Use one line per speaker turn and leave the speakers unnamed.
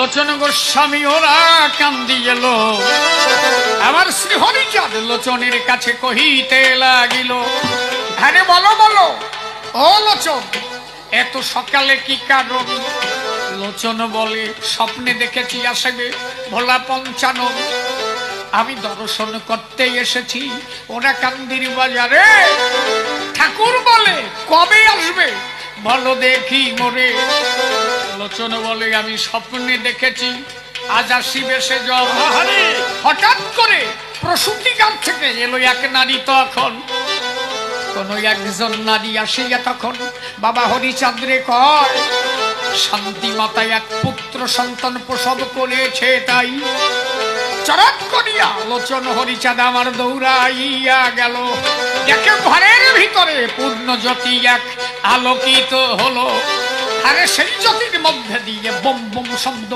লোচন গোস্বামী, ওরা কান্দি এলো আমার শ্রী হরিচাঁদ লোচনের কাছে কহিতে লাগিল আরে বলো বলো, ও লোচন এত সকালে কি কারণ লোচন বলে, স্বপ্নে দেখেছি আসবে ভোলা পঞ্চানন। আমি দর্শন করতে এসেছি, ওরা কান্দির বাজারে। ঠাকুর বলে, কবে আসবে? বলো দেখি মোরে। লোচন বলে আমি স্বপ্নে দেখেছি। আজ আসিবে সে জল হঠাৎ করে প্রসূতিকার থেকে এলো এক নারী তখন। কোন একজন নারী আসিয়া তখন বাবা হরিচাঁদ্রে কয়, শান্তি মাতা এক পুত্র সন্তান প্রসব করেছে তাই। চরক করিয়া লোচন হরিচাঁদ আমার দৌড়াইয়া গেল। দেখে ঘরের ভিতরে পূর্ণ জ্যোতি এক আলোকিত হলো। আরে সেই জ্যোতির মধ্যে দিয়ে বম বম শব্দ